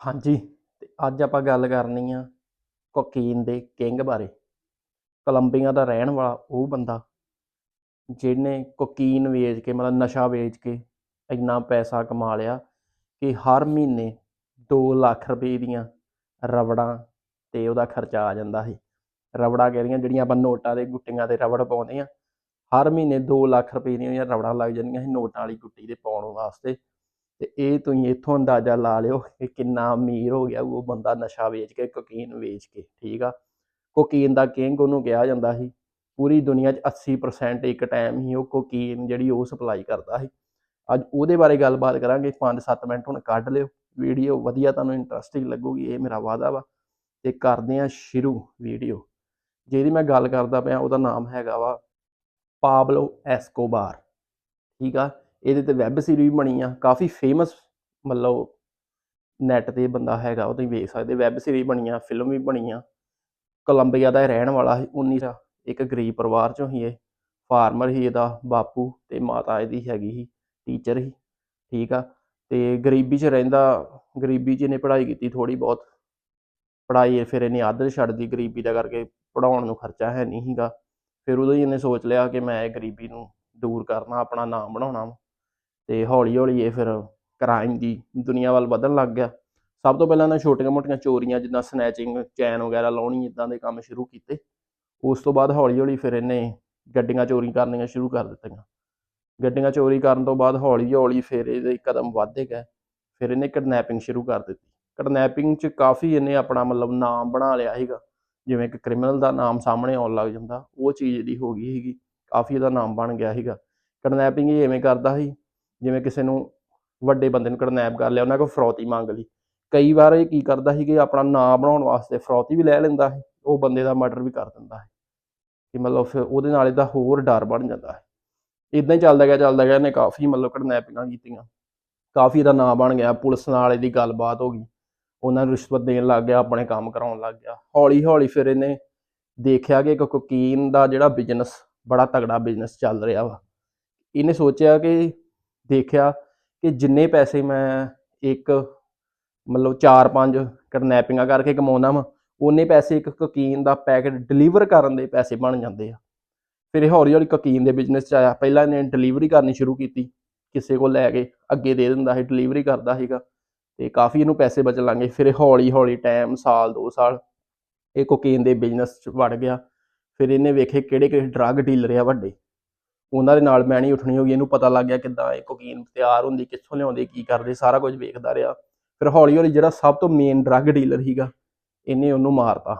ਹਾਂਜੀ, ਤੇ ਅੱਜ ਆਪਾਂ ਗੱਲ ਕਰਨੀ ਆ ਕੋਕੀਨ ਦੇ ਕਿੰਗ ਬਾਰੇ। ਕੋਲੰਬੀਆ ਦਾ ਰਹਿਣ ਵਾਲਾ ਉਹ ਬੰਦਾ ਜਿਹਨੇ ਕੋਕੀਨ ਵੇਚ ਕੇ, ਮਤਲਬ ਨਸ਼ਾ ਵੇਚ ਕੇ ਇੰਨਾ ਪੈਸਾ ਕਮਾ ਲਿਆ ਕਿ ਹਰ ਮਹੀਨੇ 2 ਲੱਖ ਰੁਪਏ ਦੀਆਂ ਰਬੜਾਂ ਤੇ ਉਹਦਾ ਖਰਚਾ ਆ ਜਾਂਦਾ ਸੀ। ਰਬੜਾਂ ਕਿਹੜੀਆਂ ਜਿਹੜੀਆਂ ਆਪਾਂ ਨੋਟਾਂ ਦੇ ਗੁੱਟੀਆਂ ਤੇ ਰਬੜ ਪਾਉਂਦੇ ਆ। ਹਰ ਮਹੀਨੇ 2 ਲੱਖ ਰੁਪਏ ਦੀਆਂ ਰਬੜਾਂ ਲੱਗ ਜਾਂਦੀਆਂ ਸੀ ਨੋਟਾਂ ਵਾਲੀ ਗੁੱਟੀ ਦੇ ਪਾਉਣ ਵਾਸਤੇ। ਤੇ ਇਹ ਤੁਸੀਂ ਇੱਥੋਂ ਅੰਦਾਜ਼ਾ ਲਾ ਲਿਓ ਕਿ ਕਿੰਨਾ ਅਮੀਰ ਹੋ ਗਿਆ ਉਹ ਬੰਦਾ ਨਸ਼ਾ ਵੇਚ ਕੇ ਕੋਕੀਨ ਵੇਚ ਕੇ, ਠੀਕ ਆ? ਕੋਕੀਨ ਦਾ ਕਿੰਗ ਉਹਨੂੰ ਕਿਹਾ ਜਾਂਦਾ ਸੀ, ਪੂਰੀ ਦੁਨੀਆ 'ਚ 80% ਇੱਕ ਟਾਈਮ ਹੀ ਉਹ ਕੋਕੀਨ ਜਿਹੜੀ ਉਹ ਸਪਲਾਈ ਕਰਦਾ ਸੀ। ਅੱਜ ਉਹਦੇ ਬਾਰੇ ਗੱਲਬਾਤ ਕਰਾਂਗੇ 5-7 ਮਿੰਟ ਹੁਣ ਕੱਢ ਲਿਓ ਵੀਡੀਓ ਵਧੀਆ ਤੁਹਾਨੂੰ ਇੰਟਰਸਟਿੰਗ ਲੱਗੂਗੀ, ਇਹ ਮੇਰਾ ਵਾਅਦਾ ਵਾ। ਤੇ ਕਰਦੇ ਆ ਸ਼ੁਰੂ ਵੀਡੀਓ ਜਿਹਦੀ ਮੈਂ ਗੱਲ ਕਰਦਾ ਪਿਆ, ਉਹਦਾ ਨਾਮ ਹੈਗਾ ਵਾ, ਪਾਬਲੋ ਐਸਕੋਬਾਰ, ਠੀਕ ਆ? ਇਹਦੇ ਤੇ ਵੈਬ ਸੀਰੀਜ਼ ਬਣੀ ਆ, ਕਾਫੀ ਫੇਮਸ ਮਤਲਬ ਨੈਟ ਤੇ ਬੰਦਾ ਹੈਗਾ, ਉਹ ਤੁਸੀਂ ਵੇਖ ਸਕਦੇ ਵੈਬ ਸੀਰੀਜ਼ ਬਣੀ ਆ ਫਿਲਮ ਵੀ ਬਣੀ ਆ। ਕੋਲੰਬੀਆ ਦਾ ਰਹਿਣ ਵਾਲਾ ਸੀ 19 ਦਾ ਇੱਕ ਗਰੀਬ ਪਰਿਵਾਰ ਚੋਂ ਹੀ ਇਹ ਫਾਰਮਰ ਹੀ ਇਹਦਾ, ਬਾਪੂ ਤੇ ਮਾਤਾ ਇਹਦੀ ਹੈਗੀ ਸੀ ਟੀਚਰ ਹੀ ਠੀਕ ਆ, ਤੇ ਗਰੀਬੀ 'ਚ ਰਹਿੰਦਾ, ਗਰੀਬੀ 'ਚ ਇਹਨੇ ਪੜ੍ਹਾਈ ਕੀਤੀ ਥੋੜੀ ਬਹੁਤ। ਪੜ੍ਹਾਈ ਫਿਰ ਇਹਨੇ ਆਦਰ ਛੱਡਦੀ ਗਰੀਬੀ ਦਾ ਕਰਕੇ ਪੜਾਉਣ ਨੂੰ ਖਰਚਾ ਹੈ ਨਹੀਂ ਸੀਗਾ। ਫਿਰ ਉਦੋਂ ਹੀ ਇਹਨੇ ਸੋਚ ਲਿਆ ਕਿ ਮੈਂ ਇਹ ਗਰੀਬੀ ਨੂੰ ਦੂਰ ਕਰਨਾ, ਆਪਣਾ ਨਾਮ ਬਣਾਉਣਾ ਵਾ। ਤੇ ਹੌਲੀ ਹੌਲੀ ਇਹ ਫਿਰ ਕ੍ਰਾਈਮ ਦੀ ਦੁਨੀਆ ਵੱਲ ਵਧਣ ਲੱਗ ਗਿਆ। ਸਭ ਤੋਂ ਪਹਿਲਾਂ ਇਹਨਾਂ ਛੋਟੀਆਂ-ਮੋਟੀਆਂ ਚੋਰੀਆਂ, ਜਿੱਦਾਂ ਸਨੈਚਿੰਗ ਚੈਨ ਵਗੈਰਾ ਲਾਉਣੀ ਇਦਾਂ ਦੇ ਕੰਮ ਸ਼ੁਰੂ ਕੀਤੇ। ਉਸ ਤੋਂ ਬਾਅਦ ਹੌਲੀ ਹੌਲੀ ਫਿਰ ਇਹਨੇ ਗੱਡੀਆਂ ਚੋਰੀ ਕਰਨੀਆਂ ਸ਼ੁਰੂ ਕਰ ਦਿੱਤੀਆਂ। ਗੱਡੀਆਂ ਚੋਰੀ ਕਰਨ ਤੋਂ ਬਾਅਦ ਹੌਲੀ ਹੌਲੀ ਫਿਰ ਇਹਦੇ ਕਦਮ ਵਧਦੇ ਗਏ। ਫਿਰ ਇਹਨੇ ਕਿਡਨੈਪਿੰਗ ਸ਼ੁਰੂ ਕਰ ਦਿੱਤੀ। ਕਿਡਨੈਪਿੰਗ 'ਚ ਕਾਫੀ ਇਹਨੇ ਆਪਣਾ ਮਤਲਬ ਨਾਮ ਬਣਾ ਲਿਆ ਸੀਗਾ। ਜਿਵੇਂ ਇੱਕ ਕ੍ਰਿਮੀਨਲ ਦਾ ਨਾਮ ਸਾਹਮਣੇ ਆਉਣ ਲੱਗ ਜਾਂਦਾ, ਉਹ ਚੀਜ਼ ਇਹਦੀ ਹੋ ਗਈ ਸੀਗੀ। ਕਾਫੀ ਇਹਦਾ ਨਾਮ ਬਣ ਗਿਆ ਸੀਗਾ। ਕਿਡਨੈਪਿੰਗ ਇਹ ਐਵੇਂ ਕਰਦਾ ਸੀ। ਜਿਵੇਂ ਕਿਸੇ ਨੂੰ ਵੱਡੇ ਬੰਦੇ ਨੂੰ ਕਿਡਨੈਪ ਕਰ ਲਿਆ, ਉਹਨਾਂ ਕੋਲ ਫਰੌਤੀ ਮੰਗ ਲਈ। ਕਈ ਵਾਰ ਇਹ ਕੀ ਕਰਦਾ ਸੀ ਕਿ ਆਪਣਾ ਨਾਂ ਬਣਾਉਣ ਵਾਸਤੇ ਫਰੌਤੀ ਵੀ ਲੈ ਲੈਂਦਾ ਹੈ ਉਹ ਬੰਦੇ ਦਾ ਮਰਡਰ ਵੀ ਕਰ ਦਿੰਦਾ ਹੈ ਕਿ ਮਤਲਬ ਫਿਰ ਉਹਦੇ ਨਾਲ ਇਹਦਾ ਹੋਰ ਡਰ ਬਣ ਜਾਂਦਾ ਹੈ ਇਦਾਂ ਹੀ ਚੱਲਦਾ ਗਿਆ ਚੱਲਦਾ ਗਿਆ, ਇਹਨੇ ਕਾਫੀ ਮਤਲਬ ਕਿਡਨੈਪਿੰਗਾਂ ਕੀਤੀਆਂ। ਕਾਫੀ ਇਹਦਾ ਨਾਂ ਬਣ ਗਿਆ, ਪੁਲਿਸ ਨਾਲ ਇਹਦੀ ਗੱਲਬਾਤ ਹੋ ਗਈ। ਉਹਨਾਂ ਨੂੰ ਰਿਸ਼ਵਤ ਦੇਣ ਲੱਗ ਗਿਆ, ਆਪਣੇ ਕੰਮ ਕਰਾਉਣ ਲੱਗ ਗਿਆ। ਹੌਲੀ ਹੌਲੀ ਫਿਰ ਇਹਨੇ ਦੇਖਿਆ ਕਿ ਇੱਕ ਕੋਕੀਨ ਦਾ ਜਿਹੜਾ ਬਿਜ਼ਨਸ ਬੜਾ ਤਗੜਾ ਬਿਜ਼ਨਸ ਚੱਲ ਰਿਹਾ ਵਾ। ਇਹਨੇ ਸੋਚਿਆ ਕਿ ਦੇਖਿਆ ਕਿ ਜਿੰਨੇ ਪੈਸੇ ਮੈਂ ਇੱਕ ਮਤਲਬ 4-5 ਕਿਡਨੈਪਿੰਗਾਂ ਕਰਕੇ ਕਮਾਉਂਦਾ ਵਾਂ ਉਹਨੇ ਪੈਸੇ ਇੱਕ ਕੋਕੀਨ ਦਾ ਪੈਕੇਟ ਡਿਲੀਵਰ ਕਰਨ ਦੇ ਪੈਸੇ ਬਣ ਜਾਂਦੇ ਆ। ਫਿਰ ਇਹ ਹੌਲੀ ਹੌਲੀ ਕੋਕੀਨ ਦੇ ਬਿਜ਼ਨਸ 'ਚ ਆਇਆ। ਪਹਿਲਾਂ ਇਹਨੇ ਡਿਲੀਵਰੀ ਕਰਨੀ ਸ਼ੁਰੂ ਕੀਤੀ। ਕਿਸੇ ਕੋਲ ਲੈ ਕੇ ਅੱਗੇ ਦੇ ਦਿੰਦਾ ਸੀ, ਡਿਲੀਵਰੀ ਕਰਦਾ ਸੀਗਾ ਤੇ ਕਾਫੀ ਇਹਨੂੰ ਪੈਸੇ ਬਚਣ ਲਾਂਗੇ ਫਿਰ ਹੌਲੀ ਹੌਲੀ ਟਾਈਮ, ਸਾਲ 2 ਸਾਲ ਇਹ ਕੋਕੀਨ ਦੇ ਬਿਜ਼ਨਸ 'ਚ ਵੜ ਗਿਆ। ਫਿਰ ਇਹਨੇ ਵੇਖੇ ਕਿਹੜੇ ਕਿਹੜੇ ਡਰੱਗ ਡੀਲਰ ਆ ਵੱਡੇ। ਉਹਨਾਂ ਦੇ ਨਾਲ ਮੈਂ ਨਹੀਂ ਉੱਠਣੀ ਹੋ ਗਈ ਇਹਨੂੰ ਪਤਾ ਲੱਗ ਗਿਆ ਕਿੱਦਾਂ ਇਹ ਕੋਕੀਨ ਤਿਆਰ ਹੁੰਦੀ, ਕਿੱਥੋਂ ਲਿਆਉਂਦੇ, ਕੀ ਕਰਦੇ ਸਾਰਾ ਕੁਝ ਵੇਖਦਾ ਰਿਹਾ। ਫਿਰ ਹੌਲੀ ਹੌਲੀ ਜਿਹੜਾ ਸਭ ਤੋਂ ਮੇਨ ਡਰੱਗ ਡੀਲਰ ਸੀਗਾ, ਇਹਨੇ ਉਹਨੂੰ ਮਾਰਤਾ।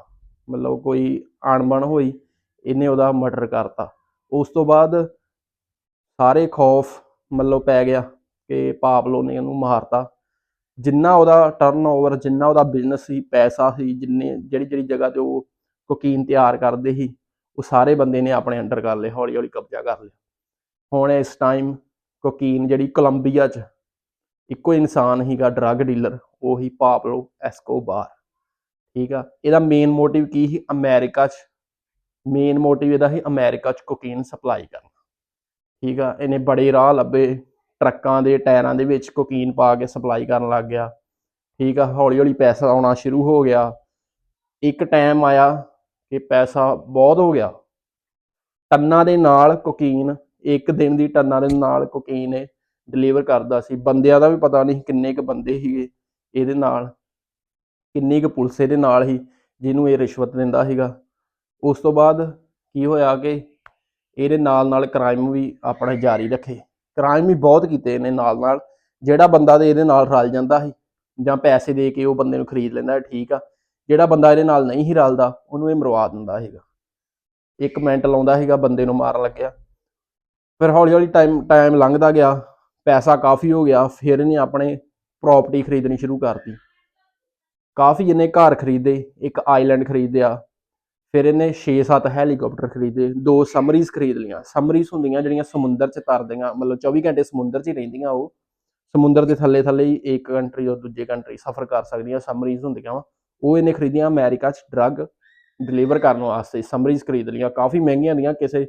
ਮਤਲਬ ਕੋਈ ਅਣਬਣ ਹੋਈ, ਇਹਨੇ ਉਹਦਾ ਮਰਡਰ ਕਰਤਾ। ਉਸ ਤੋਂ ਬਾਅਦ ਸਾਰੇ ਖੌਫ ਮਤਲਬ ਪੈ ਗਿਆ ਕਿ ਪਾਪਲੋ ਨੇ ਉਹਨੂੰ ਮਾਰਤਾ। ਜਿੰਨਾ ਉਹਦਾ ਟਰਨਓਵਰ ਜਿੰਨਾ ਉਹਦਾ ਬਿਜ਼ਨਸ ਸੀ, ਪੈਸਾ ਸੀ, ਜਿੰਨੇ ਜਿਹੜੀ ਜਿਹੜੀ ਜਗ੍ਹਾ ਤੇ ਉਹ ਕੋਕੀਨ ਤਿਆਰ ਕਰਦੇ ਸੀ ਉਹ ਸਾਰੇ ਬੰਦੇ ਨੇ ਆਪਣੇ ਅੰਡਰ ਕਰ ਲਏ ਹੌਲੀ ਹੌਲੀ ਕਬਜ਼ਾ ਕਰ ਲਿਆ। ਹੁਣ ਇਸ ਟਾਈਮ ਕੋਕੀਨ ਜਿਹੜੀ ਕੋਲੰਬੀਆ 'ਚ ਇੱਕੋ ਇਨਸਾਨ ਹੀਗਾ ਡਰੱਗ ਡੀਲਰ ਉਹੀ ਪਾਬਲੋ ਐਸਕੋਬਾਰ ਠੀਕ ਆ? ਇਹਦਾ ਮੇਨ ਮੋਟਿਵ ਕੀ ਸੀ? ਅਮਰੀਕਾ 'ਚ ਮੇਨ ਮੋਟਿਵ ਇਹਦਾ ਸੀ ਅਮਰੀਕਾ 'ਚ ਕੋਕੀਨ ਸਪਲਾਈ ਕਰਨਾ, ਠੀਕ ਆ? ਇਹਨੇ ਬੜੇ ਰਾਹ ਲੱਭੇ, ਟਰੱਕਾਂ ਦੇ, ਟਾਇਰਾਂ ਦੇ ਵਿੱਚ ਕੋਕੀਨ ਪਾ ਕੇ ਸਪਲਾਈ ਕਰਨ ਲੱਗ ਗਿਆ, ਠੀਕ ਆ? ਹੌਲੀ ਹੌਲੀ ਪੈਸਾ ਆਉਣਾ ਸ਼ੁਰੂ ਹੋ ਗਿਆ। ਇੱਕ ਟਾਈਮ ਆਇਆ ਕਿ ਪੈਸਾ ਬਹੁਤ ਹੋ ਗਿਆ। ਟੰਨਾਂ ਦੇ ਨਾਲ ਕੋਕੀਨ, ਇੱਕ ਦਿਨ ਦੀ ਟੰਨਾਂ ਦੇ ਨਾਲ ਕੋਕੀਨ ਇਹ ਡਿਲੀਵਰ ਕਰਦਾ ਸੀ। ਬੰਦਿਆਂ ਦਾ ਵੀ ਪਤਾ ਨਹੀਂ ਕਿੰਨੇ ਕੁ ਬੰਦੇ ਸੀਗੇ ਇਹਦੇ ਨਾਲ, ਕਿੰਨੀ ਕੁ ਪੁਲਿਸ ਇਹਦੇ ਨਾਲ ਹੀ ਜਿਹਨੂੰ ਇਹ ਰਿਸ਼ਵਤ ਦਿੰਦਾ ਸੀਗਾ। ਉਸ ਤੋਂ ਬਾਅਦ ਕੀ ਹੋਇਆ ਕਿ ਇਹਦੇ ਨਾਲ ਨਾਲ ਕ੍ਰਾਈਮ ਵੀ ਆਪਣਾ ਜਾਰੀ ਰੱਖੇ। ਕ੍ਰਾਈਮ ਵੀ ਬਹੁਤ ਕੀਤੇ ਇਹਨੇ ਨਾਲ ਨਾਲ। ਜਿਹੜਾ ਬੰਦਾ ਤੇ ਇਹਦੇ ਨਾਲ ਰਲ ਜਾਂਦਾ ਸੀ ਜਾਂ ਪੈਸੇ ਦੇ ਕੇ ਉਹ ਬੰਦੇ ਨੂੰ ਖਰੀਦ ਲੈਂਦਾ, ਠੀਕ ਆ। ਜਿਹੜਾ ਬੰਦਾ ਇਹਦੇ ਨਾਲ ਨਹੀਂ ਹੀ ਰਲਦਾ, ਉਹਨੂੰ ਇਹ ਮਰਵਾ ਦਿੰਦਾ ਸੀਗਾ। ਇੱਕ ਮਿੰਟ ਲਾਉਂਦਾ ਸੀਗਾ, ਬੰਦੇ ਨੂੰ ਮਾਰਨ ਲੱਗਿਆ। ਫਿਰ ਹੌਲੀ ਹੌਲੀ ਟਾਈਮ ਟਾਈਮ ਲੰਘਦਾ ਗਿਆ, ਪੈਸਾ ਕਾਫੀ ਹੋ ਗਿਆ, ਫਿਰ ਇਹਨੇ ਆਪਣੇ ਪ੍ਰਾਪਰਟੀ ਖਰੀਦਣੀ ਸ਼ੁਰੂ ਕਰਤੀ। ਕਾਫੀ ਇਹਨੇ ਘਰ ਖਰੀਦੇ, ਇੱਕ ਆਈਲੈਂਡ ਖਰੀਦਿਆ, ਫਿਰ ਇਹਨੇ 6-7 ਹੈਲੀਕਾਪਟਰ ਖਰੀਦੇ, ਦੋ ਸਮਰੀਜ਼ ਖਰੀਦ ਲੀਆਂ ਸਮਰੀਜ਼ ਹੁੰਦੀਆਂ ਜਿਹੜੀਆਂ ਸਮੁੰਦਰ 'ਚ ਤਰਦੀਆਂ, ਮਤਲਬ 24 ਘੰਟੇ ਸਮੁੰਦਰ 'ਚ ਹੀ ਰਹਿੰਦੀਆਂ ਉਹ। ਸਮੁੰਦਰ ਦੇ ਥੱਲੇ ਥੱਲੇ ਹੀ ਇੱਕ ਕੰਟਰੀ ਤੋਂ ਦੂਜੇ ਕੰਟਰੀ ਸਫ਼ਰ ਕਰ ਸਕਦੀਆਂ ਸਮਰੀਜ਼ ਹੁੰਦੀਆਂ ਵਾ। ਉਹ ਇਹਨੇ ਖਰੀਦੀਆਂ ਅਮਰੀਕਾ 'ਚ ਡਰੱਗ ਡਿਲੀਵਰ ਕਰਨ ਵਾਸਤੇ, ਸਮਰੀਜ਼ ਖਰੀਦ ਲੀਆਂ ਕਾਫੀ ਮਹਿੰਗੀਆਂ ਦੀਆਂ ਕਿਸੇ,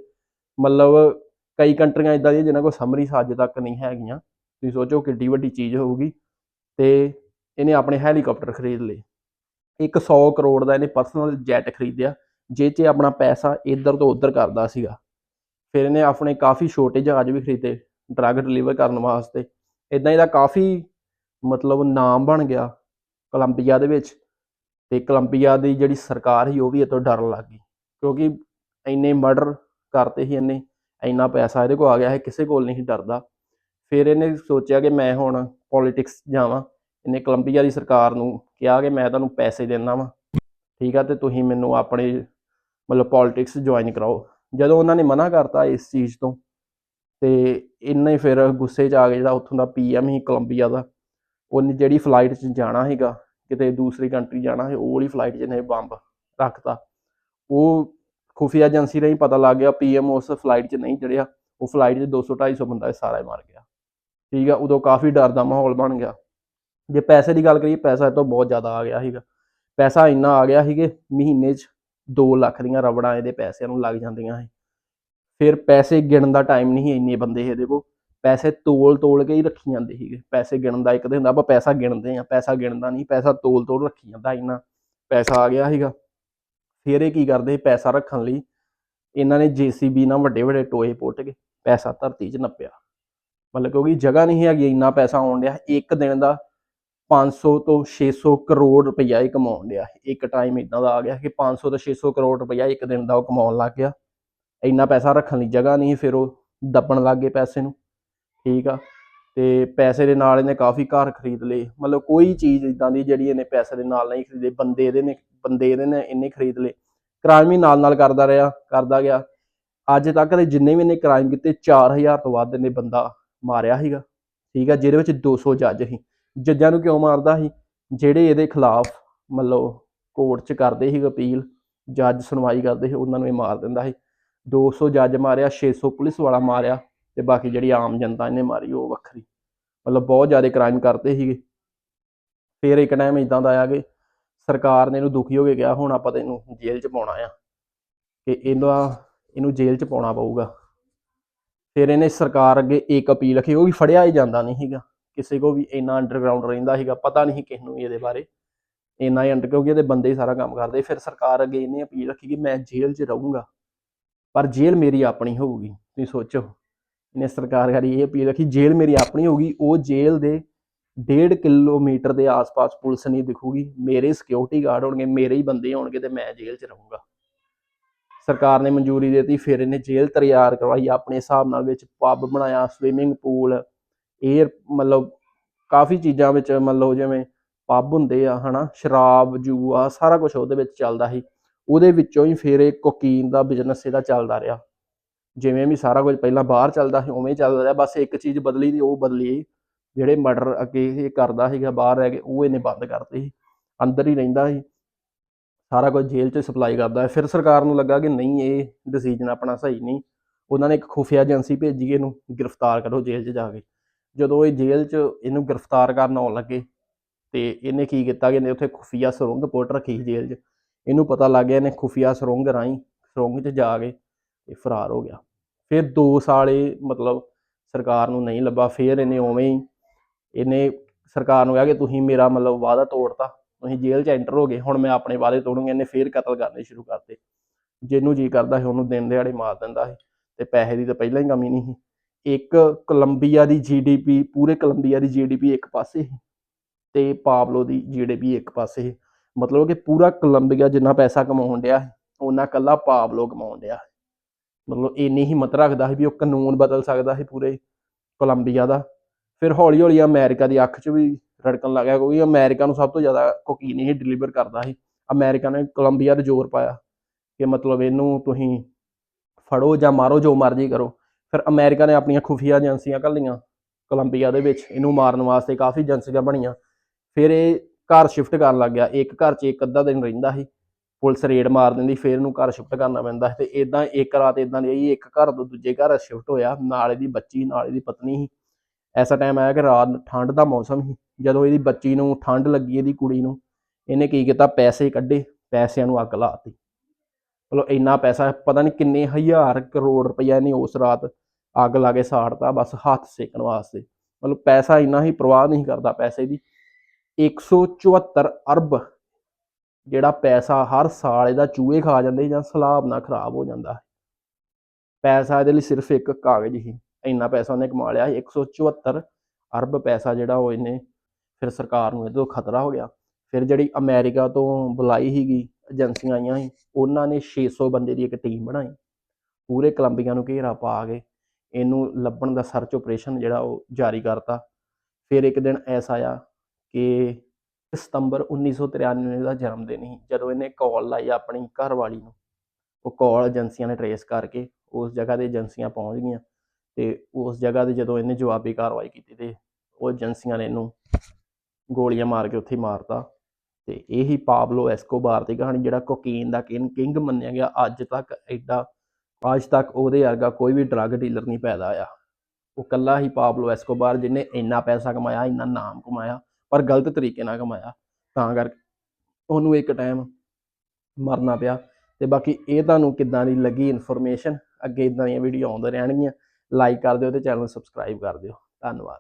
ਮਤਲਬ ਕਈ ਕੰਟਰੀਆਂ ਇਦਾਂ ਦੀਆਂ ਜਿਨ੍ਹਾਂ ਕੋਲ ਸਮਰੀਜ਼ ਅੱਜ ਤੱਕ ਨਹੀਂ ਹੈਗੀਆਂ। ਤੁਸੀਂ ਸੋਚੋ ਕਿੱਡੀ ਵੱਡੀ ਚੀਜ਼ ਹੋਊਗੀ। ਤੇ ਇਹਨੇ ਆਪਣੇ ਹੈਲੀਕਾਪਟਰ ਖਰੀਦ ਲਏ। ਇੱਕ 100 ਕਰੋੜ ਦਾ ਇਹਨੇ ਪਰਸਨਲ ਜੈਟ ਖਰੀਦਿਆ, ਜਿਹ 'ਚ ਆਪਣਾ ਪੈਸਾ ਇੱਧਰ ਤੋਂ ਉੱਧਰ ਕਰਦਾ ਸੀਗਾ। ਫਿਰ ਇਹਨੇ ਆਪਣੇ ਕਾਫੀ ਛੋਟੇ ਜਹਾਜ਼ ਵੀ ਖਰੀਦੇ ਡਰੱਗ ਡਿਲੀਵਰ ਕਰਨ ਵਾਸਤੇ। ਇਦਾਂ ਇਹਦਾ ਕਾਫੀ ਮਤਲਬ ਨਾਮ ਬਣ ਗਿਆ ਕੋਲੰਬੀਆ ਦੇ ਵਿੱਚ। ਤੇ ਕੋਲੰਬੀਆ ਦੀ ਜਿਹੜੀ ਸਰਕਾਰ ਸੀ ਉਹ ਵੀ ਇਹ ਤੋਂ ਡਰਨ ਲੱਗ ਗਈ, ਕਿਉਂਕਿ ਇੰਨੇ ਮਰਡਰ ਕਰਤੇ ਸੀ ਇਹਨੇ, ਇੰਨਾ ਪੈਸਾ ਇਹਦੇ ਕੋਲ ਆ ਗਿਆ ਹੈ ਕਿਸੇ ਕੋਲ ਨਹੀਂ ਸੀ ਡਰਦਾ। ਫਿਰ ਇਹਨੇ ਸੋਚਿਆ ਕਿ ਮੈਂ ਹੁਣ ਪੋਲਿਟਿਕਸ ਜਾਵਾਂ, ਇਹਨੇ ਕੋਲੰਬੀਆ ਦੀ ਸਰਕਾਰ ਨੂੰ ਕਿਹਾ ਕਿ ਮੈਂ ਤੁਹਾਨੂੰ ਪੈਸੇ ਦੇਣਾ ਵਾਂ, ਠੀਕ ਆ, ਤੇ ਤੁਸੀਂ ਮੈਨੂੰ ਆਪਣੇ ਮਤਲਬ ਪੋਲਿਟਿਕਸ ਜੁਆਇਨ ਕਰਾਓ। ਜਦੋਂ ਉਹਨਾਂ ਨੇ ਮਨਾ ਕਰਤਾ ਇਸ ਚੀਜ਼ ਤੋਂ, ਤੇ ਇੰਨੇ ਫਿਰ ਗੁੱਸੇ 'ਚ ਆ ਕੇ ਜਿਹੜਾ ਉੱਥੋਂ ਦਾ ਪੀਐਮ ਸੀ ਕੋਲੰਬੀਆ ਦਾ, ਉਹਨੇ ਜਿਹੜੀ ਫਲਾਈਟ 'ਚ ਜਾਣਾ ਹੈਗਾ ਕਿਤੇ ਦੂਸਰੀ ਕੰਟਰੀ ਜਾਣਾ ਹੈ ਉਹ ਵਾਲੀ ਫਲਾਈਟ 'ਚ ਨੇ ਬੰਬ ਰੱਖਤਾ, ਉਹ ਖੁਫੀਆ ਏਜੰਸੀ ਰਾਹੀਂ ਪਤਾ ਲੱਗ ਗਿਆ ਪੀਐਮ ਉਸ ਫਲਾਈਟ 'ਚ ਨਹੀਂ ਚੜਿਆ ਉਹ ਫਲਾਈਟ 'ਚ 200 250 ਬੰਦਾ ਸਾਰਾ ਹੀ ਮਰ ਗਿਆ। ਠੀਕ ਆ, ਉਦੋਂ ਕਾਫੀ ਡਰ ਦਾ ਮਾਹੌਲ ਬਣ ਗਿਆ। ਜੇ ਪੈਸੇ ਦੀ ਗੱਲ ਕਰੀਏ, ਪੈਸਾ ਇਹ ਤੋਂ ਬਹੁਤ ਜ਼ਿਆਦਾ ਆ ਗਿਆ ਸੀਗਾ। ਪੈਸਾ ਇੰਨਾ ਆ ਗਿਆ ਸੀਗੇ, ਮਹੀਨੇ 'ਚ 2 ਲੱਖ ਦੀਆਂ ਰਬੜਾਂ ਇਹਦੇ ਪੈਸਿਆਂ ਨੂੰ ਲੱਗ ਜਾਂਦੀਆਂ ਸੀ। ਫਿਰ ਪੈਸੇ ਗਿਣਨ ਦਾ ਟਾਈਮ ਨਹੀਂ ਇੰਨੇ ਬੰਦੇ ਇਹਦੇ ਕੋਲ। ਪੈਸੇ ਤੋਲ ਤੋਲ ਕੇ ਹੀ ਰੱਖੀ ਜਾਂਦੇ ਸੀਗੇ। ਪੈਸੇ ਗਿਣਨ ਦਾ ਇੱਕ ਤੇ ਹੁੰਦਾ ਆਪਾਂ ਪੈਸਾ ਗਿਣਦੇ ਆ ਪੈਸਾ ਗਿਣਦਾ ਨਹੀਂ, ਪੈਸਾ ਤੋਲ ਤੋਲ ਰੱਖੀ ਜਾਂਦਾ ਇੰਨਾ। ਪੈਸਾ ਆ ਗਿਆ ਸੀਗਾ। ਫਿਰ ਇਹ ਕੀ ਕਰਦੇ ਪੈਸਾ ਰੱਖਣ ਲਈ? ਇਹਨਾਂ ਨੇ ਜੀਸੀਬੀ ਨਾਲ ਵੱਡੇ ਵੱਡੇ ਟੋਏ ਪੁੱਟ ਕੇ ਪੈਸਾ ਧਰਤੀ 'ਚ ਨੱਪਿਆ। ਮਤਲਬ ਕਿਉਂਕਿ ਜਗ੍ਹਾ ਨਹੀਂ ਹੈਗੀ, ਇੰਨਾ ਪੈਸਾ ਆਉਣ ਡਿਆ। ਇੱਕ ਦਿਨ ਦਾ 500 ਤੋਂ 600 ਕਰੋੜ ਰੁਪਈਆ ਹੀ ਕਮਾਉਣ ਡਿਆ। ਇੱਕ ਟਾਈਮ ਇਦਾਂ ਦਾ ਆ ਗਿਆ ਕਿ 500 ਤੋਂ 600 ਕਰੋੜ ਰੁਪਈਆ ਇੱਕ ਦਿਨ ਦਾ ਉਹ ਕਮਾਉਣ ਲੱਗ ਗਿਆ। ਇੰਨਾ ਪੈਸਾ ਰੱਖਣ ਲਈ ਜਗ੍ਹਾ ਨਹੀਂ ਫਿਰ ਉਹ ਦੱਬਣ ਲੱਗ ਗਏ ਪੈਸੇ ਨੂੰ। ਠੀਕ ਆ, ਤੇ ਪੈਸੇ ਦੇ ਨਾਲ ਇਹਨੇ ਕਾਫੀ ਘਰ ਖਰੀਦ ਲਏ। ਮਤਲਬ ਕੋਈ ਚੀਜ਼ ਇਦਾਂ ਦੀ ਜਿਹੜੀ ਇਹਨੇ ਪੈਸੇ ਦੇ ਨਾਲ ਨਹੀਂ ਖਰੀਦੇ, ਬੰਦੇ ਇਹਦੇ ਨੇ, ਬੰਦੇ ਇਹਦੇ ਨੇ ਇਹਨੇ ਖਰੀਦ ਲਏ। ਕ੍ਰਾਈਮ ਹੀ ਨਾਲ ਨਾਲ ਕਰਦਾ ਰਿਹਾ, ਕਰਦਾ ਗਿਆ। ਅੱਜ ਤੱਕ ਦੇ ਜਿੰਨੇ ਵੀ ਇਹਨੇ ਕ੍ਰਾਈਮ ਕੀਤੇ 4000 ਤੋਂ ਵੱਧ ਇਹਨੇ ਬੰਦਾ ਮਾਰਿਆ ਸੀਗਾ। ਠੀਕ ਆ, ਜਿਹਦੇ ਵਿੱਚ 200 ਜੱਜ ਸੀ। ਜੱਜਾਂ ਨੂੰ ਕਿਉਂ ਮਾਰਦਾ ਸੀ? ਜਿਹੜੇ ਇਹਦੇ ਖਿਲਾਫ ਮਤਲਬ ਕੋਰਟ 'ਚ ਕਰਦੇ ਸੀ ਅਪੀਲ, ਜੱਜ ਸੁਣਵਾਈ ਕਰਦੇ ਸੀ, ਉਹਨਾਂ ਨੂੰ ਇਹ ਮਾਰ ਦਿੰਦਾ ਸੀ। 200 ਜੱਜ ਮਾਰਿਆ 600 ਪੁਲਿਸ ਵਾਲਾ ਮਾਰਿਆ। ਤੇ ਬਾਕੀ ਜਿਹੜੀ ਆਮ ਜਨਤਾ ਇਹਨੇ ਮਾਰੀ ਉਹ ਵੱਖਰੀ। ਮਤਲਬ ਬਹੁਤ ਜ਼ਿਆਦਾ ਕ੍ਰਾਈਮ ਕਰਦੇ ਸੀਗੇ। ਫਿਰ ਇੱਕ ਟਾਈਮ ਇਦਾਂ ਦਾ ਆਇਆ ਕਿ ਸਰਕਾਰ ਨੇ ਇਹਨੂੰ ਦੁਖੀ ਹੋ ਕੇ ਕਿਹਾ, ਹੁਣ ਆਪਾਂ ਤੈਨੂੰ ਜੇਲ੍ਹ 'ਚ ਪਾਉਣਾ ਆ। ਕਿ ਇਹਦਾ, ਇਹਨੂੰ ਜੇਲ੍ਹ 'ਚ ਪਾਉਣਾ ਪਊਗਾ। ਫਿਰ ਇਹਨੇ ਸਰਕਾਰ ਅੱਗੇ ਇੱਕ ਅਪੀਲ ਰੱਖੀ, ਉਹ ਵੀ ਫੜਿਆ ਹੀ ਜਾਂਦਾ ਨਹੀਂ ਸੀਗਾ। ਕਿਸੇ ਕੋ ਵੀ ਇੰਨਾ ਅੰਡਰਗਰਾਉਂਡ ਰਹਿੰਦਾ ਸੀਗਾ, ਪਤਾ ਨਹੀਂ ਕਿਸ ਨੂੰ ਇਹਦੇ ਬਾਰੇ। ਇੰਨਾ ਹੀ ਅੰਡਰ ਕਿਉਂਕਿ ਇਹਦੇ ਬੰਦੇ ਹੀ ਸਾਰਾ ਕੰਮ ਕਰਦੇ। ਫਿਰ ਸਰਕਾਰ ਅੱਗੇ ਇਹਨੇ ਅਪੀਲ ਰੱਖੀ ਕਿ ਮੈਂ ਜੇਲ੍ਹ 'ਚ ਰਹੂੰਗਾ। ਪਰ ਜੇਲ੍ਹ ਮੇਰੀ ਆਪਣੀ ਹੋਊਗੀ, ਤੁਸੀਂ ਸੋਚੋ। ਇਹਨੇ ਸਰਕਾਰ ਕਰੀ ਇਹ ਅਪੀਲ ਰੱਖੀ, ਜੇਲ੍ਹ ਮੇਰੀ ਆਪਣੀ ਹੋਊਗੀ, ਉਹ ਜੇਲ੍ਹ ਦੇ 1.5 ਕਿਲੋਮੀਟਰ ਦੇ ਆਸ-ਪਾਸ ਪੁਲਿਸ ਨਹੀਂ ਦਿਖੂਗੀ, ਮੇਰੇ ਸਿਕਿਉਰਿਟੀ ਗਾਰਡ ਹੋਣਗੇ, ਮੇਰੇ ਹੀ ਬੰਦੇ ਹੋਣਗੇ ਤੇ ਮੈਂ ਜੇਲ੍ਹ 'ਚ ਰਹੂੰਗਾ। ਸਰਕਾਰ ਨੇ ਮਨਜ਼ੂਰੀ ਦਿੱਤੀ, ਫਿਰ ਇਹਨੇ ਜੇਲ੍ਹ ਤਿਆਰ ਕਰਵਾਈ, ਆਪਣੇ ਹਿਸਾਬ ਨਾਲ ਵਿੱਚ ਪੱਬ ਬਣਾਇਆ ਸਵਿਮਿੰਗ ਪੂਲ 에ਅਰ ਮਤਲਬ ਕਾਫੀ ਚੀਜ਼ਾਂ ਵਿੱਚ ਮਤਲਬ ਜਿਵੇਂ ਪੱਬ ਹੁੰਦੇ ਆ, ਹਨਾ, ਸ਼ਰਾਬ, ਜੂਆ, ਸਾਰਾ ਕੁਝ ਉਹਦੇ ਵਿੱਚ ਚੱਲਦਾ ਸੀ। ਉਹਦੇ ਵਿੱਚੋਂ ਹੀ ਫਿਰ ਇਹ ਕੋਕੀਨ ਦਾ ਬਿਜ਼ਨਸ ਇਹਦਾ ਚੱਲਦਾ ਰਿਹਾ। ਜਿਵੇਂ ਵੀ ਸਾਰਾ ਕੁਝ ਪਹਿਲਾਂ ਬਾਹਰ ਚੱਲਦਾ ਸੀ, ਉਵੇਂ ਹੀ ਚੱਲਦਾ ਰਿਹਾ, ਬਸ ਇੱਕ ਚੀਜ਼ ਬਦਲੀ ਦੀ, ਉਹ ਬਦਲੀ ਜਿਹੜੇ ਮਰਡਰ ਅੱਗੇ ਇਹ ਕਰਦਾ ਸੀਗਾ, ਬਾਹਰ ਰਹਿ ਕੇ, ਉਹ ਇਹਨੇ ਬੰਦ ਕਰਤੇ ਸੀ। ਅੰਦਰ ਹੀ ਰਹਿੰਦਾ ਸੀ। ਸਾਰਾ ਕੁਝ ਜੇਲ੍ਹ 'ਚ ਸਪਲਾਈ ਕਰਦਾ ਫਿਰ ਸਰਕਾਰ ਨੂੰ ਲੱਗਾ ਕਿ ਨਹੀਂ, ਇਹ ਡਿਸੀਜਨ ਆਪਣਾ ਸਹੀ ਨਹੀਂ। ਉਹਨਾਂ ਨੇ ਇੱਕ ਖੁਫੀਆ ਏਜੰਸੀ ਭੇਜੀ ਇਹਨੂੰ, ਗ੍ਰਿਫਤਾਰ ਕਰੋ ਜੇਲ੍ਹ 'ਚ ਜਾ ਕੇ। ਜਦੋਂ ਇਹ ਜੇਲ੍ਹ 'ਚ ਇਹਨੂੰ ਗ੍ਰਿਫਤਾਰ ਕਰਨ ਆਉਣ ਲੱਗੇ, ਤੇ ਇਹਨੇ ਕੀ ਕੀਤਾ ਕਿ ਇਹਨੇ ਉੱਥੇ ਖੁਫੀਆ ਸੁਰੰਗ ਪੁੱਟ ਰੱਖੀ ਸੀ ਜੇਲ੍ਹ 'ਚ। ਇਹਨੂੰ ਪਤਾ ਲੱਗ ਗਿਆ ਇਹਨੇ ਖੁਫੀਆ ਸੁਰੰਗ ਰਾਹੀਂ, ਸੁਰੰਗ 'ਚ ਜਾ ਕੇ ਇਹ ਫਰਾਰ ਹੋ ਗਿਆ। ਫਿਰ 2 ਸਾਲ ਇਹ ਮਤਲਬ ਸਰਕਾਰ ਨੂੰ ਨਹੀਂ ਲੱਭਾ, ਫਿਰ ਇਹਨੇ ਉਵੇਂ ਹੀ ਇਹਨੇ ਸਰਕਾਰ ਨੂੰ ਕਿਹਾ ਕਿ ਤੁਸੀਂ ਮੇਰਾ ਮਤਲਬ ਵਾਅਦਾ ਤੋੜਤਾ, ਤੁਸੀਂ ਜੇਲ੍ਹ 'ਚ ਐਂਟਰ ਹੋ ਗਏ, ਹੁਣ ਮੈਂ ਆਪਣੇ ਵਾਅਦੇ ਤੋੜੂੰਗਾ, ਇਹਨੇ ਫਿਰ ਕਤਲ ਕਰਨੇ ਸ਼ੁਰੂ ਕਰਤੇ। ਜਿਹਨੂੰ ਜੀ ਕਰਦਾ ਸੀ ਉਹਨੂੰ ਦਿਨ ਦਿਹਾੜੇ ਮਾਰ ਦਿੰਦਾ ਸੀ ਤੇ ਪੈਸੇ ਦੀ ਤਾਂ ਪਹਿਲਾਂ ਹੀ ਕਮੀ ਨਹੀਂ ਸੀ। ਇੱਕ ਕੋਲੰਬੀਆ ਦੀ ਜੀਡੀਪੀ ਪੂਰੇ ਕੋਲੰਬੀਆ ਦੀ ਜੀਡੀਪੀ ਇੱਕ ਪਾਸੇ ਸੀ ਤੇ ਪਾਬਲੋ ਦੀ ਜੀਡੀਪੀ ਇੱਕ ਪਾਸੇ ਸੀ। ਮਤਲਬ ਕਿ ਪੂਰਾ ਕੋਲੰਬੀਆ ਜਿੰਨਾ ਪੈਸਾ ਕਮਾਉਣ ਡਿਆ ਸੀ ਉਹਨਾਂ ਕੱਲਾ ਪਾਬਲੋ ਕਮਾਉਣ ਡਿਆ ਮਤਲਬ ਇੰਨੀ ਹਿੰਮਤ ਰੱਖਦਾ ਸੀ ਵੀ ਉਹ ਕਾਨੂੰਨ ਬਦਲ ਸਕਦਾ ਸੀ ਪੂਰੇ ਕੋਲੰਬੀਆ ਦਾ। ਫਿਰ ਹੌਲੀ ਹੌਲੀ ਅਮਰੀਕਾ ਦੀ ਅੱਖ 'ਚ ਵੀ ਰੜਕਣ ਲੱਗ ਗਿਆ ਕਿਉਂਕਿ ਅਮਰੀਕਾ ਨੂੰ ਸਭ ਤੋਂ ਜ਼ਿਆਦਾ ਕੋਕੀਨ ਹੀ ਡਿਲੀਵਰ ਕਰਦਾ ਸੀ। ਅਮਰੀਕਾ ਨੇ ਕੋਲੰਬੀਆ ਤੇ ਜ਼ੋਰ ਪਾਇਆ ਕਿ ਮਤਲਬ ਇਹਨੂੰ ਤੁਸੀਂ ਫੜੋ ਜਾਂ ਮਾਰੋ, ਜੋ ਮਰਜ਼ੀ ਕਰੋ। ਫਿਰ ਅਮਰੀਕਾ ਨੇ ਆਪਣੀਆਂ ਖੁਫੀਆ ਏਜੰਸੀਆਂ ਘੱਲੀਆਂ ਕੋਲੰਬੀਆ ਦੇ ਵਿੱਚ। ਇਹਨੂੰ ਮਾਰਨ ਵਾਸਤੇ ਕਾਫੀ ਏਜੰਸੀਆਂ ਬਣੀਆਂ। ਫਿਰ ਇਹ ਘਰ ਸ਼ਿਫਟ ਕਰਨ ਲੱਗ ਗਿਆ। ਇੱਕ ਘਰ 'ਚ ਇੱਕ ਅੱਧਾ ਦਿਨ ਰਹਿੰਦਾ ਸੀ। ਪੁਲਿਸ ਰੇਡ ਮਾਰ ਦਿੰਦੀ, ਫਿਰ ਇਹਨੂੰ ਘਰ ਸ਼ਿਫਟ ਕਰਨਾ ਪੈਂਦਾ ਸੀ ਤੇ ਇਦਾਂ ਇੱਕ ਰਾਤ ਇਦਾਂ ਦੀ ਆਈ, ਇੱਕ ਘਰ ਤੋਂ ਦੂਜੇ ਘਰ ਸ਼ਿਫਟ ਹੋਇਆ, ਨਾਲ ਇਹਦੀ ਬੱਚੀ, ਨਾਲ ਇਹਦੀ ਪਤਨੀ ਸੀ। ਐਸਾ ਟਾਈਮ ਆਇਆ ਕਿ ਰਾਤ ਠੰਡ ਦਾ ਮੌਸਮ ਸੀ, ਜਦੋਂ ਇਹਦੀ ਬੱਚੀ ਨੂੰ ਠੰਡ ਲੱਗੀ ਇਹਦੀ ਕੁੜੀ ਨੂੰ, ਇਹਨੇ ਕੀ ਕੀਤਾ, ਪੈਸੇ ਕੱਢੇ, ਪੈਸਿਆਂ ਨੂੰ ਅੱਗ ਲਾਤੀ ਮਤਲਬ ਇੰਨਾ ਪੈਸਾ, ਪਤਾ ਨਹੀਂ ਕਿੰਨੇ ਹਜ਼ਾਰ ਕਰੋੜ ਰੁਪਈਆ ਇਹਨੇ ਉਸ ਰਾਤ ਅੱਗ ਲਾ ਕੇ ਸਾੜਤਾ, ਬਸ ਹੱਥ ਸੇਕਣ ਵਾਸਤੇ। ਮਤਲਬ ਪੈਸਾ ਇੰਨਾ ਹੀ ਪ੍ਰਵਾਹ ਨਹੀਂ ਕਰਦਾ ਪੈਸੇ ਦੀ। 174 ਅਰਬ ਜਿਹੜਾ ਪੈਸਾ ਹਰ ਸਾਲ ਇਹਦਾ ਚੂਹੇ ਖਾ ਜਾਂਦੇ ਜਾਂ ਸਲਾਬ ਨਾਲ ਖਰਾਬ ਹੋ ਜਾਂਦਾ। ਹੈ ਪੈਸਾ ਇਹਦੇ ਲਈ ਸਿਰਫ ਇੱਕ ਕਾਗਜ਼ ਹੀ। ਇੰਨਾ ਪੈਸਾ ਉਹਨੇ ਕਮਾ ਲਿਆ 174 ਅਰਬ ਪੈਸਾ ਜਿਹੜਾ ਉਹ ਇਹਨੇ ਫਿਰ ਸਰਕਾਰ ਨੂੰ ਇਹਦੇ ਤੋਂ ਖਤਰਾ ਹੋ ਗਿਆ। ਫਿਰ ਜਿਹੜੀ ਅਮਰੀਕਾ ਤੋਂ ਬੁਲਾਈ ਸੀਗੀ, ਏਜੰਸੀਆਂ ਆਈਆਂ ਸੀ, ਉਹਨਾਂ ਨੇ 600 ਬੰਦੇ ਦੀ ਇੱਕ ਟੀਮ ਬਣਾਈ। ਪੂਰੇ ਕੋਲੰਬੀਆ ਨੂੰ ਘੇਰਾ ਪਾ ਕੇ ਇਹਨੂੰ ਲੱਭਣ ਦਾ ਸਰਚ ਆਪਰੇਸ਼ਨ ਜਿਹੜਾ ਉਹ ਜਾਰੀ ਕਰਤਾ। ਫਿਰ ਇੱਕ ਦਿਨ ਐਸਾ ਆਇਆ ਕਿ ਸਤੰਬਰ 1993 ਦਾ ਜਨਮ ਦਿਨ ਸੀ, ਜਦੋਂ ਇਹਨੇ ਕਾਲ ਲਾਈ ਆਪਣੀ ਘਰਵਾਲੀ ਨੂੰ। ਉਹ ਕਾਲ ਏਜੰਸੀਆਂ ਨੇ ਟਰੇਸ ਕਰਕੇ ਉਸ ਜਗ੍ਹਾ ਤੇ ਏਜੰਸੀਆਂ ਪਹੁੰਚ ਗਈਆਂ ਤੇ ਉਸ ਜਗ੍ਹਾ ਤੇ ਜਦੋਂ ਇਹਨੇ ਜਵਾਬੀ ਕਾਰਵਾਈ ਕੀਤੀ ਤੇ ਉਹ ਏਜੰਸੀਆਂ ਨੇ ਇਹਨੂੰ ਗੋਲੀਆਂ ਮਾਰ ਕੇ ਉੱਥੇ ਹੀ ਮਾਰਤਾ। ਤੇ ਇਹੀ ਪਾਬਲੋ ਐਸਕੋਬਾਰ ਦੀ ਕਹਾਣੀ, ਜਿਹੜਾ ਕੋਕੀਨ ਦਾ ਕਿੰਗ ਮੰਨਿਆ ਗਿਆ, ਅੱਜ ਤੱਕ ਐਡਾ, ਅੱਜ ਤੱਕ ਉਹਦੇ ਵਰਗਾ ਕੋਈ ਵੀ ਡਰੱਗ ਡੀਲਰ ਨਹੀਂ ਪੈਦਾ ਆਇਆ ਉਹ ਕੱਲਾ ਹੀ ਪਾਬਲੋ ਐਸਕੋਬਾਰ, ਜਿਹਨੇ ਇੰਨਾ ਪੈਸਾ ਕਮਾਇਆ, ਇੰਨਾ ਨਾਮ ਕਮਾਇਆ ਪਰ ਗਲਤ ਤਰੀਕੇ ਨਾਲ ਕਮਾਇਆ। ਤਾਂ ਕਰਕੇ ਉਹਨੂੰ ਇੱਕ ਟਾਈਮ ਮਰਨਾ ਪਿਆ। ਤੇ ਬਾਕੀ ਇਹ ਤੁਹਾਨੂੰ ਕਿੱਦਾਂ ਦੀ ਲੱਗੀ ਇਨਫੋਰਮੇਸ਼ਨ ਅੱਗੇ ਇਦਾਂ ਦੀਆਂ ਵੀਡੀਓ ਆਉਂਦੇ ਰਹਿਣਗੀਆਂ। ਲਾਈਕ ਕਰ ਦਿਓ ਤੇ ਚੈਨਲ ਨੂੰ ਸਬਸਕ੍ਰਾਈਬ ਕਰ ਦਿਓ। ਧੰਨਵਾਦ।